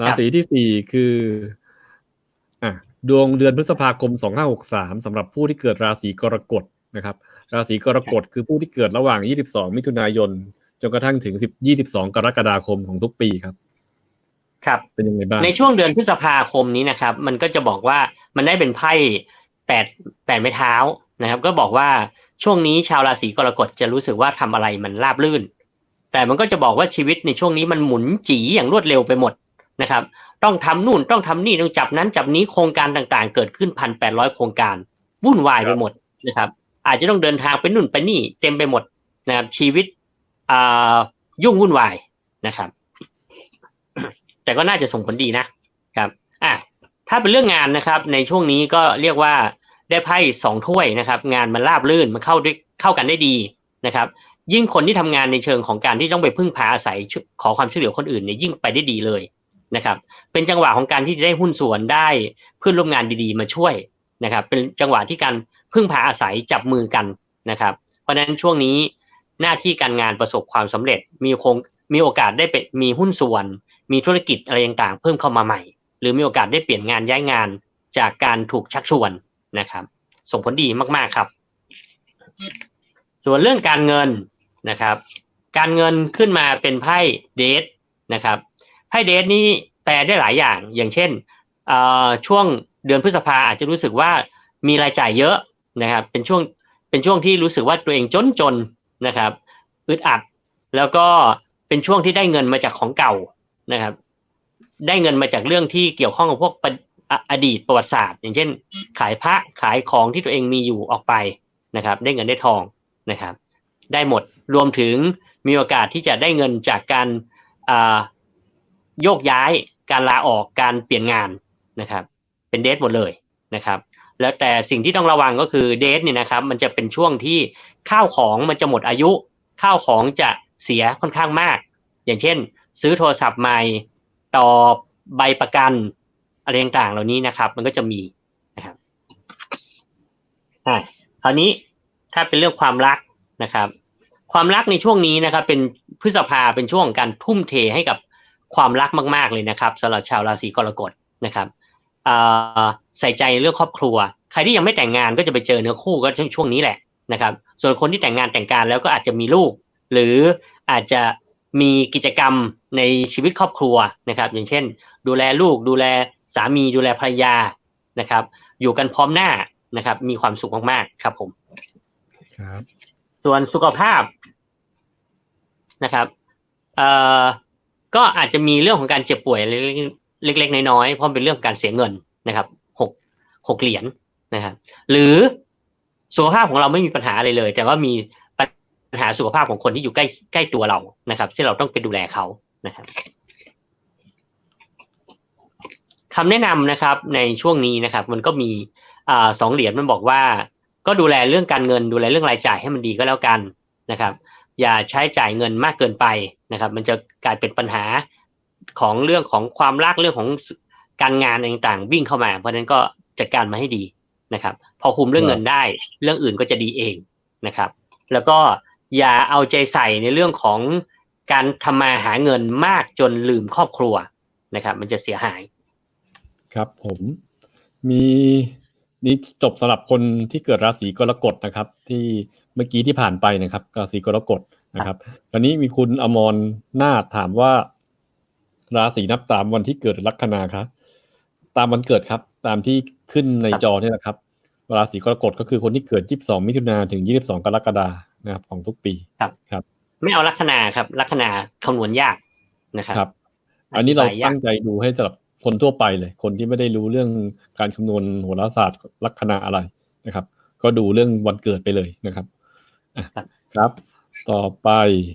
ราศีที่สี่คืออะดวงเดือนพฤษภาคมสองห้าหกสามสำหรับผู้ที่เกิดราศีกรกฎนะครับ ราศีกรกฎคือผู้ที่เกิดระหว่างยี่สิบสองมิถุนายนจนกระทั่งถึงสิบยี่สิบสองกรกฎาคมของทุกปีครับ ครับเป็นยังไงบ้างในช่วงเดือนพฤษภาคมนี้นะครับ มันก็จะบอกว่ามันได้เป็นไพ่แปดแปดไม้เท้านะครับ ก็บอกว่าช่วงนี้ชาวราศีกรกฎจะรู้สึกว่าทำอะไรมันราบรื่น แต่มันก็จะบอกว่าชีวิตในช่วงนี้มันหมุนจีอย่างรวดเร็วไปหมด นะครับ ต้องทำนู่นต้องทำนี่ต้องจับนั้นจับนี้โครงการต่างๆ เกิดขึ้นพันแปดร้อยโครงการวุ่นวายไปหมดนะครับ อาจจะต้องเดินทางไปนู่นไปนี่เต็มไปหมดนะครับ ชีวิตยุ่งวุ่นวายนะครับ แต่ก็น่าจะส่งผลดีนะครับอะถ้าเป็นเรื่องงานนะครับ ในช่วงนี้ก็เรียกว่าได้ไพ่สองถ้วยนะครับ งานมันราบรื่นมันเข้าด้วยเข้ากันได้ดีนะครับ ยิ่งคนที่ทำงานในเชิงของการที่ต้องไปพึ่งพาอาศัยขอความช่วยเหลือคนอื่นเนี่ยยิ่งไปได้ดีเลย นะครับ เป็นจังหวะของการที่จะได้หุ้นส่วนได้เพื่อนร่วมงานดีๆ มาช่วยนะครับ เป็นจังหวะที่การพึ่งพาอาศัยจับมือกันนะครับ เพราะฉะนั้นช่วงนี้หน้าที่การงานประสบความสำเร็จมีคงมีโอกาสได้เป็นมีหุ้นส่วน มีธุรกิจอะไรต่างๆ เพิ่มเข้ามาใหม่ หรือมีโอกาสได้เปลี่ยนงานย้ายงานจากการถูกชักชวนนะครับ ส่งผลดีมากๆครับ ส่วนเรื่องการเงินนะครับ การเงินขึ้นมาเป็นไพ่เดทนะครับ ไพ่เดทนี้แปลได้หลายอย่าง อย่างเช่นช่วงเดือนพฤษภาอาจจะรู้สึกว่ามีรายจ่ายเยอะนะครับ เป็นช่วงเป็นช่วงที่รู้สึกว่าตัวเองจนจนนะครับอึดอัดแล้วก็เป็นช่วงที่ได้เงินมาจากของเก่านะครับ ได้เงินมาจากเรื่องที่เกี่ยวข้องกับพวกออดีตประวัติศาสตร์ อย่างเช่น ขายพระขายของที่ตัวเองมีอยู่ออกไปนะครับ ได้เงินได้ทองนะครับ ได้หมดรวมถึงมีโอกาสที่จะได้เงินจากการ โยกย้ายการลาออกการเปลี่ยนงานนะครับ เป็นเดทหมดเลยนะครับ แล้วแต่สิ่งที่ต้องระวังก็คือเดทเนี่ยนะครับ มันจะเป็นช่วงที่ข้าวของมันจะหมดอายุ ข้าวของจะเสียค่อนข้างมาก อย่างเช่น ซื้อโทรศัพท์ใหม่ต่อใบประกันอะไรต่างๆเหล่านี้นะครับ มันก็จะมีนะครับอ่าคราวนี้ถ้าเป็นเรื่องความรักนะครับ ความรักในช่วงนี้นะครับ เป็นพฤษภาเป็นช่วงของการทุ่มเทให้กับ ความรักมาก ๆเลยนะครับสำหรับชาวราศีกรกฎนะครับอ่าใส่ใจในเรื่องครอบครัว ใครที่ยังไม่แต่งงานก็จะไปเจอเนื้อคู่ก็ช่วงนี้แหละนะครับ ส่วนคนที่แต่งงานแต่งการแล้วก็อาจจะมีลูก หรืออาจจะมีกิจกรรมในชีวิตครอบครัวนะครับ อย่างเช่น ดูแลลูกดูแลสามีดูแลภรรยานะครับ อยู่กันพร้อมหน้านะครับ มีความสุขมากๆครับผมครับ ส่วนสุขภาพนะครับเอ่อ ก็อาจจะมีเรื่องของการเจ็บป่วยเล็กๆน้อยๆเพราะเป็นเรื่องการเสียเงินนะครับหกหกเหรียญนะครับหรือสุขภาพของเราไม่มีปัญหาอะไรเลย แต่ว่ามีปัญหาสุขภาพของคนที่อยู่ใกล้ใกล้ตัวเรานะครับ ที่เราต้องไปดูแลเขานะครับคำแนะนำนะครับในช่วงนี้นะครับ มันก็มีอสองเหรียญมันบอกว่า ก็ดูแลเรื่องการเงินดูแลเรื่องรายจ่ายให้มันดีก็แล้วกันนะครับ อย่าใช้จ่ายเงินมากเกินไปนะครับ มันจะกลายเป็นปัญหาของเรื่องของความรักเรื่องของการงานต่างๆ วิ่งเข้ามา เพราะฉะนั้นก็จัดการมาให้ดีนะครับ พอคุมเรื่องเงินได้ เรื่องอื่นก็จะดีเองนะครับ แล้วก็อย่าเอาใจใส่ในเรื่องของการทำมาหาเงินมากจนลืมครอบครัวนะครับ มันจะเสียหาย ครับผมมี นี่จบสำหรับคนที่เกิดราศีกรกฎนะครับ ที่เมื่อกี้ที่ผ่านไปนะครับราศีกรกฎนะครับตอนนี้มีคุณอมรนาถถามว่า ราศีนับตามวันที่เกิดลัคนาครับตามวันเกิดครับ ตามที่ขึ้นในจอเนี่ยนะครับ ราศีกรกฎก็คือคนที่เกิด 22 มิถุนาถึง 22 กรกฎานะครับ ของทุกปีครับครับ ไม่เอาลัคนาครับลัคนาคำนวณยากนะครับครับอันนี้เราธิบยยกตั้งใจดูให้สำหรับ คนทั่วไปเลย คนที่ไม่ได้รู้เรื่องการคำนวณโหราศาสตร์ลัคนาอะไรนะครับ ก็ดูเรื่องวันเกิดไปเลยนะครับอะครับครับ ต่อไป